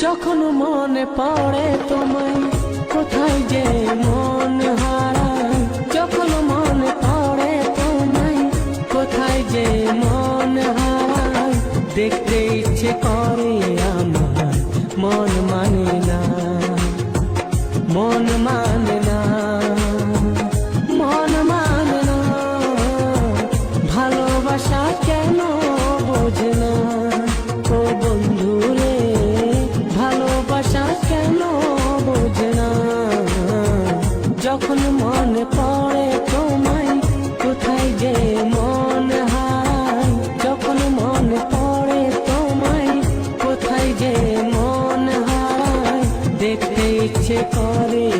যখন মনে পড়ে তোমায়, কোথায় যে মন হারায়? যখন মনে পড়ে তোমায়, কোথায় যে মন হারায়? দেখতে ইচ্ছে করে আমার মন যখন মনে পড়ে তোমায়, কোথায় যে মন হারায়? যখন মনে পড়ে তোমায়, কোথায় যে মন হারায়? দেখতে ইচ্ছে করে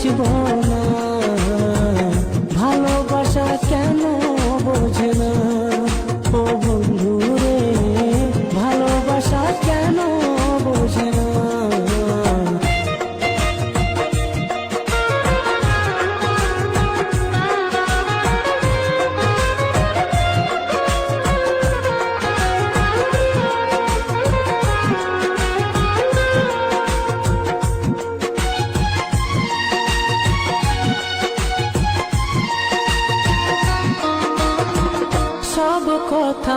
বাঁচব না।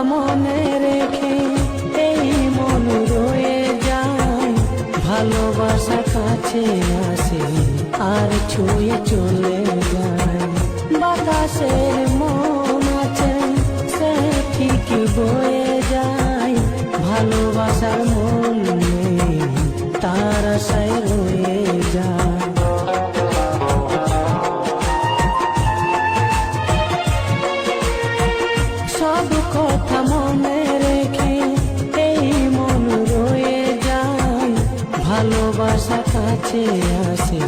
মনে রেখে এই মন রয়ে যায়। ভালোবাসা কাছে আসে, আর ছুঁয়ে চলে যায়। বাতাসের মন আছে, সে ঠিক বয়ে যায়। ভালোবাসার মন ভালোবাসা কাছে আসে,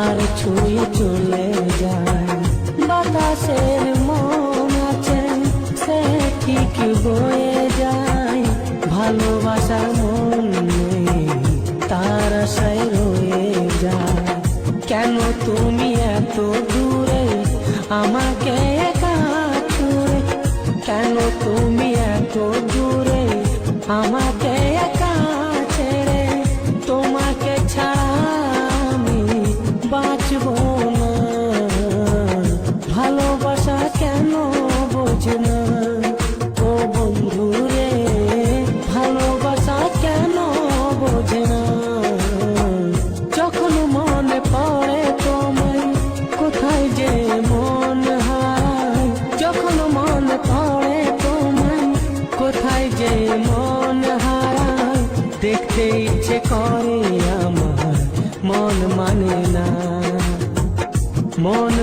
আর ছুঁয়ে চলে যায়। বাতাসের মন আছে, সে ঠিক বয়ে যায়। ভালোবাসার মন তার আশায় রয়ে যায়। কেন তুমি এত দূরে, আমাকে একা কেন তুমি এত দূরে, আমাকে দেখতে ইচ্ছে করে আমার মন মানে না। মন